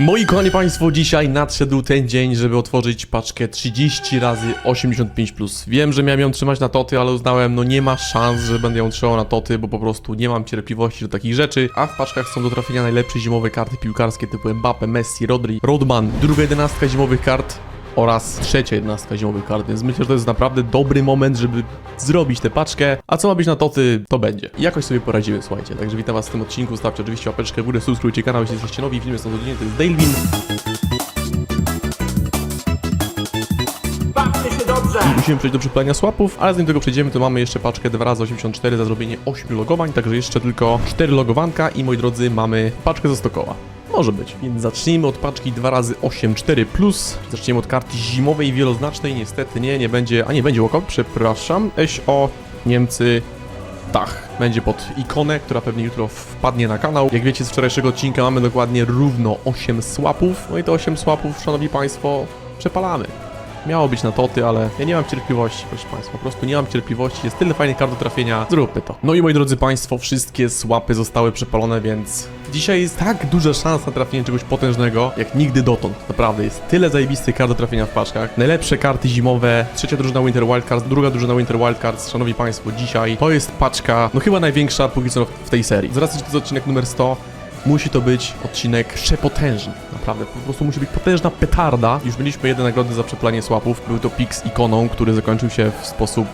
Moi kochani Państwo, dzisiaj nadszedł ten dzień, żeby otworzyć paczkę 30 razy 85+. Wiem, że miałem ją trzymać na toty, ale uznałem, no nie ma szans, że będę ją trzymał na toty, bo po prostu nie mam cierpliwości do takich rzeczy, a w paczkach są do trafienia najlepsze zimowe karty piłkarskie typu Mbappe, Messi, Rodri, Rodman, druga jedenastka zimowych kart oraz trzecia jedenastka zimowych kart, więc myślę, że to jest naprawdę dobry moment, żeby zrobić tę paczkę, a co ma być na toty, to będzie. Jakoś sobie poradzimy, słuchajcie. Także witam was w tym odcinku, stawcie oczywiście łapeczkę w górę, subskrybujcie kanał, jeśli jesteście nowi, filmy są codziennie, to jest Dalewin. Bawcie się dobrze! I musimy przejść do przypalania swapów, ale zanim tego przejdziemy, to mamy jeszcze paczkę 2 razy 84 za zrobienie 8 logowań, także jeszcze tylko 4 logowanka i moi drodzy, mamy paczkę za 100 koła. Może być. Więc zacznijmy od paczki 2 razy 8 4 plus. Zaczniemy od karty zimowej wieloznacznej. Niestety nie, nie będzie. A nie będzie walkout, przepraszam. SO Niemcy Dach. Będzie pod ikonę, która pewnie jutro wpadnie na kanał. Jak wiecie z wczorajszego odcinka mamy dokładnie równo 8 swapów. No i te 8 swapów, szanowni państwo, przepalamy. Miało być na toty, ale ja nie mam cierpliwości, proszę Państwa. Po prostu nie mam cierpliwości. Jest tyle fajnych kart do trafienia. Zróbmy to. No i moi drodzy Państwo, wszystkie słapy zostały przepalone, więc dzisiaj jest tak duża szansa na trafienie czegoś potężnego, jak nigdy dotąd. Naprawdę, jest tyle zajebistych kart do trafienia w paczkach. Najlepsze karty zimowe. Trzecia drużyna Winter Wildcards, druga drużyna Winter Wildcards. Szanowni Państwo, dzisiaj to jest paczka, no chyba największa póki co w tej serii. Z racji, to jest odcinek numer 100, Musi to być odcinek przepotężny, naprawdę. Po prostu musi być potężna petarda. Już mieliśmy jedne nagrody za przeplanie słapów. Był to pik z ikoną, który zakończył się w sposób...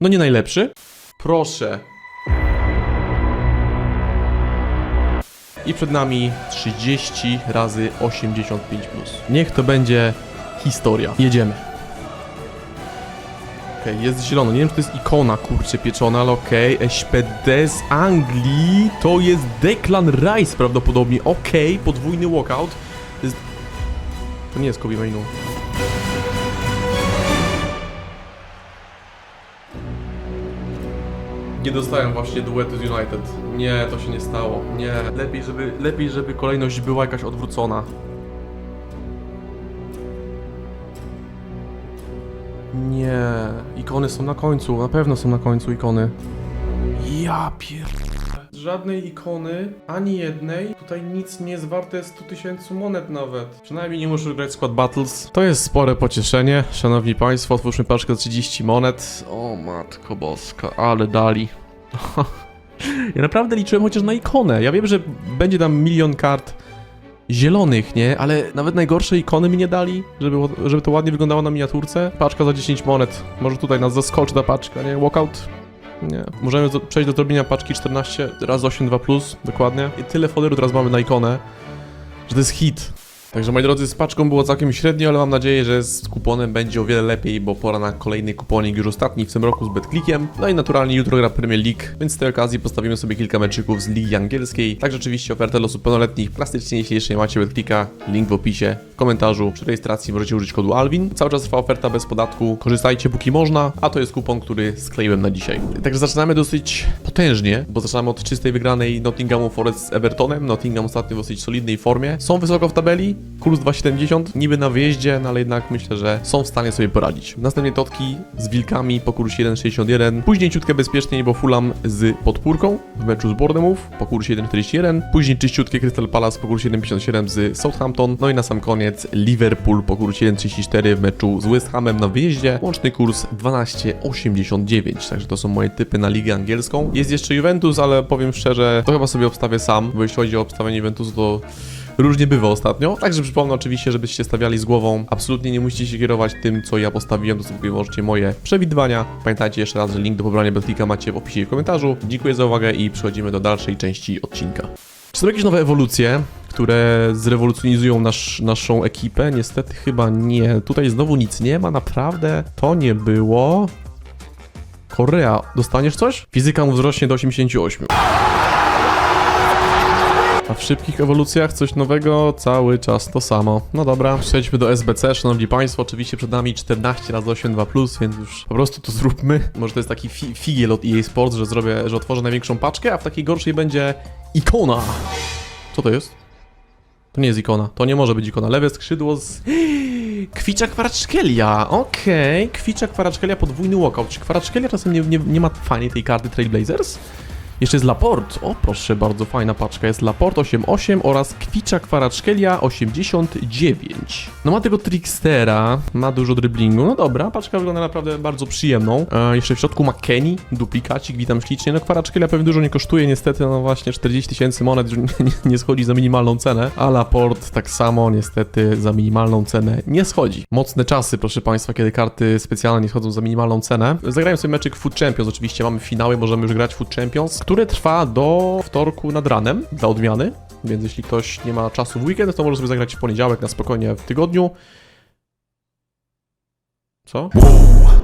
No nie najlepszy. Proszę. I przed nami 30 razy 85 plus. Niech to będzie historia. Jedziemy. Okej, jest zielono. Nie wiem, czy to jest ikona, kurczę, pieczona, ale okej. SPD z Anglii. To jest Declan Rice prawdopodobnie. Okej, podwójny walkout. To, jest... to nie jest Kobe Mainu. Nie dostałem właśnie duetu z United. Nie, to się nie stało. Nie. Lepiej, żeby, lepiej, żeby kolejność była jakaś odwrócona. Nie, ikony są na końcu, na pewno są na końcu ikony. Ja pier... Żadnej ikony, ani jednej. Tutaj nic nie jest warte 100 tysięcy monet nawet. Przynajmniej nie muszę grać Squad Battles. To jest spore pocieszenie. Szanowni Państwo, otwórzmy paczkę za 30 monet. O matko boska, ale dali. ja naprawdę liczyłem chociaż na ikonę. Ja wiem, że będzie tam milion kart zielonych, nie? Ale nawet najgorsze ikony mi nie dali, żeby, żeby to ładnie wyglądało na miniaturce. Paczka za 10 monet. Może tutaj nas zaskoczy ta paczka, nie? Walkout? Nie. Możemy do, przejść do zrobienia paczki 14 razy 8 2 plus, dokładnie. I tyle foderu teraz mamy na ikonę, że to jest hit. Także moi drodzy, z paczką było całkiem średnio, ale mam nadzieję, że z kuponem będzie o wiele lepiej, bo pora na kolejny kuponik, już ostatni w tym roku z BetClickiem. No i naturalnie jutro gra Premier League, więc z tej okazji postawimy sobie kilka meczyków z Ligi Angielskiej. Także oczywiście ofertę osób pełnoletnich, plastycznie, jeśli jeszcze nie macie BetClicka, link w opisie, w komentarzu. Przy rejestracji możecie użyć kodu ALWIN. Cały czas trwa oferta bez podatku, korzystajcie póki można, a to jest kupon, który skleiłem na dzisiaj. Także zaczynamy dosyć potężnie, bo zaczynamy od czystej wygranej Nottinghamu Forest z Evertonem. Nottingham ostatnio w dosyć solidnej formie. Są wysoko w tabeli, kurs 2,70, niby na wyjeździe, no ale jednak myślę, że są w stanie sobie poradzić. Następnie Totki z Wilkami po kursie 1,61, później ciutkę bezpieczniej, bo Fulham z podpórką w meczu z Bournemouth po kursie 1,41, później czyściutkie Crystal Palace po kursie 1,57 z Southampton, no i na sam koniec Liverpool po kursie 1,34 w meczu z West Hamem na wyjeździe, łączny kurs 12,89, także to są moje typy na ligę angielską. Jest jeszcze Juventus, ale powiem szczerze, to chyba sobie obstawię sam, bo jeśli chodzi o obstawienie Juventusu, to różnie bywa ostatnio. Także przypomnę oczywiście, żebyście stawiali z głową. Absolutnie nie musicie się kierować tym, co ja postawiłem, to sobie możecie moje przewidywania. Pamiętajcie jeszcze raz, że link do pobrania Betlika macie w opisie i w komentarzu. Dziękuję za uwagę i przechodzimy do dalszej części odcinka. Czy są jakieś nowe ewolucje, które zrewolucjonizują nasz, naszą ekipę? Niestety chyba nie. Tutaj znowu nic nie ma, naprawdę to nie było. Korea, dostaniesz coś? Fizyka mu wzrośnie do 88. A w szybkich ewolucjach coś nowego, cały czas to samo. No dobra, przejdźmy do SBC, szanowni państwo. Oczywiście przed nami 14 razy 8 2 więc już po prostu to zróbmy. Może to jest taki fi figiel od EA Sports, że zrobię, że otworzę największą paczkę, a w takiej gorszej będzie ikona. Co to jest? To nie jest ikona, to nie może być ikona. Lewe skrzydło z... Kwicza Kwaraszkelia, okej. Kwicza Kwaraszkelia, podwójny walkout. Czy Kwaraszkelia czasem nie, nie, nie ma fajnej tej karty Trailblazers? Jeszcze jest Laport. O, proszę, bardzo fajna paczka. Jest Laport 88 oraz Kwicza Kwarackelia 89. No ma tego Trickstera, ma dużo driblingu. No dobra, paczka wygląda naprawdę bardzo przyjemną. E, jeszcze w środku ma Kenny, duplikacik, witam ślicznie. No Kwarackelia pewnie dużo nie kosztuje, niestety, no właśnie 40 tysięcy monet już nie, nie schodzi za minimalną cenę, a Laport tak samo niestety za minimalną cenę nie schodzi. Mocne czasy, proszę Państwa, kiedy karty specjalne nie schodzą za minimalną cenę. Zagrałem sobie meczyk Food Champions, oczywiście mamy finały, możemy już grać Food Champions, które trwa do wtorku nad ranem, dla odmiany. Więc jeśli ktoś nie ma czasu w weekend, to może sobie zagrać w poniedziałek na spokojnie w tygodniu. Co?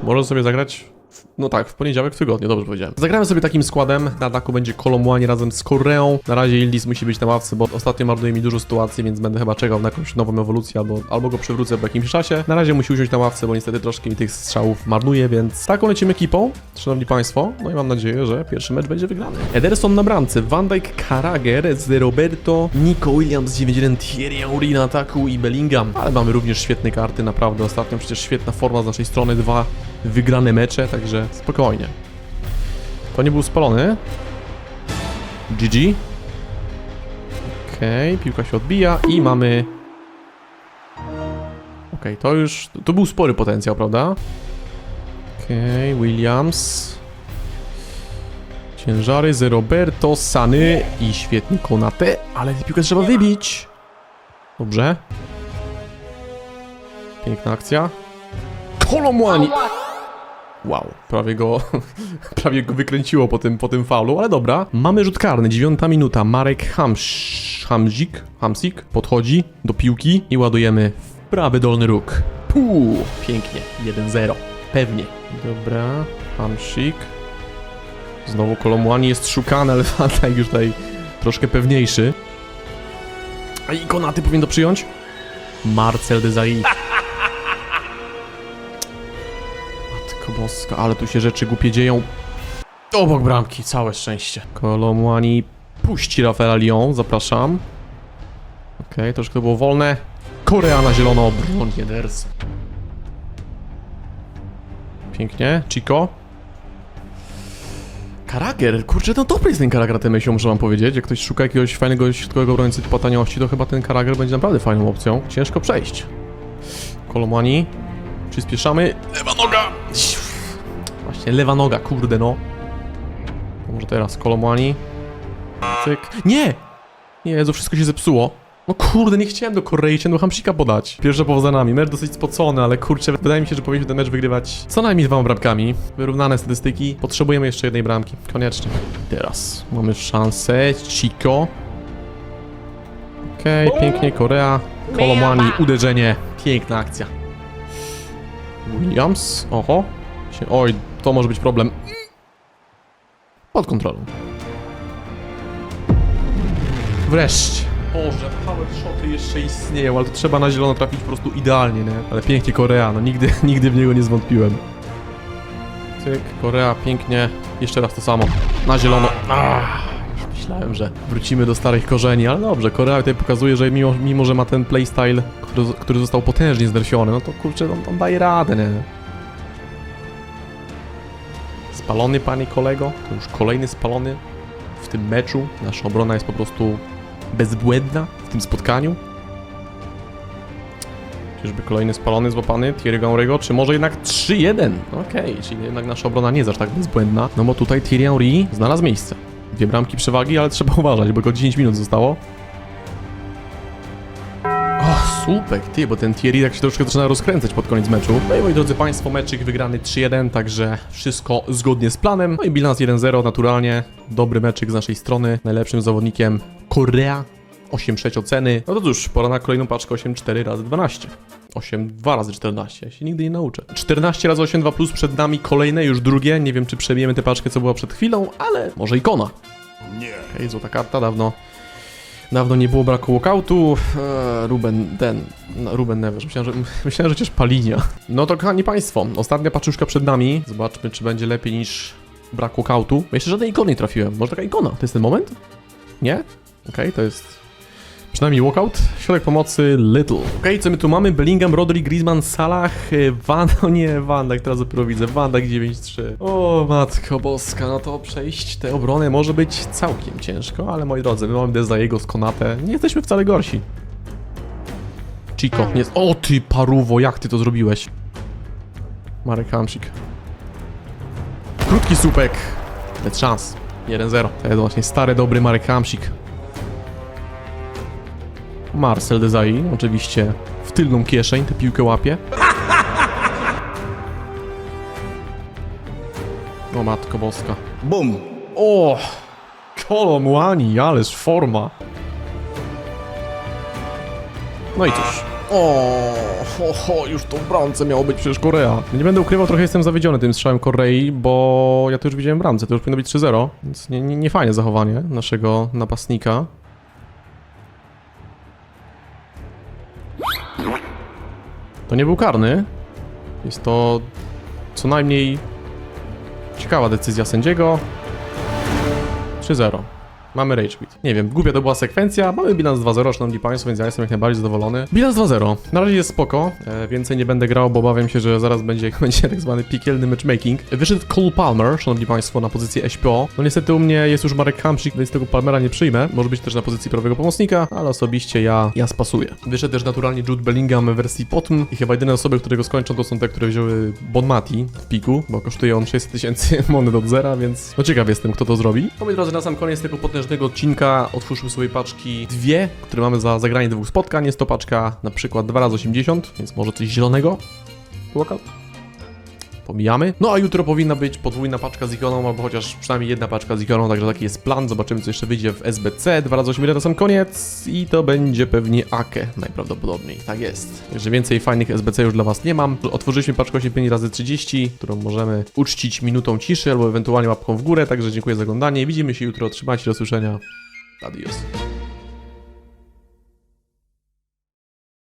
Może sobie zagrać. W, no tak, w poniedziałek w tygodniu, dobrze powiedziałem. Zagramy sobie takim składem. Na ataku będzie Kolomłani razem z Koreą. Na razie Ildis musi być na ławce, bo ostatnio marnuje mi dużo sytuacji, więc będę chyba czekał na jakąś nową ewolucję albo, albo go przywrócę po jakimś czasie. Na razie musi usiąść na ławce, bo niestety troszkę mi tych strzałów marnuje, więc taką lecimy ekipą, szanowni państwo. No i mam nadzieję, że pierwszy mecz będzie wygrany. Ederson na bramce, Van Dijk, Carragher z Roberto, Nico Williams, 91, Thierry Henry na ataku i Bellingham. Ale mamy również świetne karty, naprawdę. Ostatnio przecież świetna forma z naszej strony, dwa wygrane mecze, także spokojnie. To nie był spalony. GG. Okej, piłka się odbija i mamy... Okej, to już... To był spory potencjał, prawda? Okej, Williams. Ciężary z Roberto, Sany i świetnie Konate, ale tę piłkę trzeba wybić. Dobrze. Piękna akcja. Kolomłani! Wow, prawie go, prawie go wykręciło po tym, po tym faulu, ale dobra. Mamy rzut karny, dziewiąta minuta. Marek Hamzik, Hamsik podchodzi do piłki i ładujemy w prawy dolny róg. Puu, pięknie, 1-0, pewnie. Dobra, Hamsik. Znowu Kolomłani jest szukany, ale Dijk już tutaj troszkę pewniejszy. A i Konaty powinien to przyjąć? Marcel Desailly. Boska, ale tu się rzeczy głupie dzieją. Obok bramki, całe szczęście. Kolomłani puści Rafaela Lyon, zapraszam. Okej, troszkę to było wolne. Korea na zielono, obroń Ederson. Pięknie, Chico. Karager, kurczę, no dobry jest ten Karager Temesio, muszę wam powiedzieć. Jak ktoś szuka jakiegoś fajnego środkowego obrońcy typu taniości, to chyba ten Karager będzie naprawdę fajną opcją. Ciężko przejść. Kolomani. Przyspieszamy. Lewa noga! Właśnie, lewa noga, kurde no. Może teraz Kolomani. Cyk. Nie! Nie, Jezu, wszystko się zepsuło. No kurde, nie chciałem do Korei, chciałem do Hamsika podać. Pierwsze poza nami, mecz dosyć spocony, ale kurczę, wydaje mi się, że powinniśmy ten mecz wygrywać co najmniej dwoma bramkami. Wyrównane statystyki, potrzebujemy jeszcze jednej bramki, koniecznie. Teraz mamy szansę, Chico. Okej, pięknie, Korea. Kolomani, uderzenie, piękna akcja. Williams, oho. Się, oj, to może być problem. Pod kontrolą. Wreszcie. Boże, power shoty jeszcze istnieją, ale to trzeba na zielono trafić po prostu idealnie, nie? Ale pięknie Korea, no nigdy, nigdy w niego nie zwątpiłem. Cyk, Korea, pięknie. Jeszcze raz to samo. Na zielono. Ah, już myślałem, że wrócimy do starych korzeni, ale dobrze, Korea tutaj pokazuje, że mimo, mimo że ma ten playstyle, który, który został potężnie zdersiony, no to kurczę, on, on daje radę, nie? Spalony, panie kolego. To już kolejny spalony w tym meczu. Nasza obrona jest po prostu bezbłędna w tym spotkaniu. Czyżby kolejny spalony złapany Thierry Henry'ego, czy może jednak 3-1? Okej, czyli jednak nasza obrona nie jest aż tak bezbłędna. No bo tutaj Thierry Henry znalazł miejsce. Dwie bramki przewagi, ale trzeba uważać, bo tylko 10 minut zostało. Słupek, ty, bo ten Thierry tak się troszkę zaczyna rozkręcać pod koniec meczu. No i moi drodzy państwo, meczyk wygrany 3-1, także wszystko zgodnie z planem. No i bilans 1-0 naturalnie. Dobry meczyk z naszej strony. Najlepszym zawodnikiem Korea. 8-6 oceny. No to cóż, pora na kolejną paczkę 8-4 razy 12. 8, 2 razy 14, ja się nigdy nie nauczę. 14 razy 8, 2 plus przed nami kolejne, już drugie. Nie wiem, czy przebijemy tę paczkę, co była przed chwilą, ale może ikona. Nie. Okej, złota karta, dawno. Dawno nie było braku walkoutu. Eee, Ruben, ten. No, Ruben Neves. Myślałem, że, myślałem, że chociaż Palinia. No to kochani państwo, ostatnia paczuszka przed nami. Zobaczmy, czy będzie lepiej niż brak walkoutu. Jeszcze żadnej ikony nie trafiłem. Może taka ikona? To jest ten moment? Nie? Okej, to jest Przynajmniej walkout. Środek pomocy Little. Okej, co my tu mamy? Bellingham, Rodri, Griezmann, Salah, Van... O nie, Van Dijk, teraz dopiero widzę. Van Dijk 9-3. O matko boska, no to przejść tę obronę może być całkiem ciężko, ale moi drodzy, my mamy Desdajego z Konate. Nie jesteśmy wcale gorsi. Chico, nie... O ty paruwo, jak ty to zrobiłeś? Marek Hamsik. Krótki słupek. Bez szans. 1-0. To jest właśnie stary, dobry Marek Hamsik. Marcel Desai, oczywiście w tylną kieszeń tę piłkę łapie. O matko boska. Bum! O! Kolomłani, ależ forma. No i cóż. O, ho, ho, już to w bramce miało być przecież Korea. Nie będę ukrywał, trochę jestem zawiedziony tym strzałem Korei, bo ja to już widziałem w bramce, to już powinno być 3-0, więc nie, nie, nie fajne zachowanie naszego napastnika. To nie był karny. Jest to co najmniej ciekawa decyzja sędziego. 3-0. Mamy rage quit. Nie wiem, głupia to była sekwencja. Mamy bilans 2-0, szanowni państwo, więc ja jestem jak najbardziej zadowolony. Bilans 2-0. Na razie jest spoko. E, więcej nie będę grał, bo obawiam się, że zaraz będzie, będzie tak zwany piekielny matchmaking. Wyszedł Cole Palmer, szanowni państwo, na pozycję SPO. No niestety u mnie jest już Marek Hamsik, więc tego Palmera nie przyjmę. Może być też na pozycji prawego pomocnika, ale osobiście ja, ja spasuję. Wyszedł też naturalnie Jude Bellingham w wersji Potm i chyba jedyne osoby, które go skończą, to są te, które wzięły Bonmati w piku, bo kosztuje on 600 tysięcy monet od zera, więc no ciekaw jestem, kto to zrobi. Moi drodzy, na sam koniec tego potężnego odcinka otwórzmy sobie paczki dwie, które mamy za zagranie dwóch spotkań. Jest to paczka na przykład 2x80, więc może coś zielonego. Walkout. Pomijamy. No a jutro powinna być podwójna paczka z ikoną, albo chociaż przynajmniej jedna paczka z ikoną, także taki jest plan. Zobaczymy, co jeszcze wyjdzie w SBC. 2 razy 8 na sam koniec i to będzie pewnie Ake najprawdopodobniej. Tak jest. Także więcej fajnych SBC już dla Was nie mam. Otworzyliśmy paczkę 85 razy 30, którą możemy uczcić minutą ciszy albo ewentualnie łapką w górę. Także dziękuję za oglądanie. Widzimy się jutro. Trzymajcie do usłyszenia. Adios.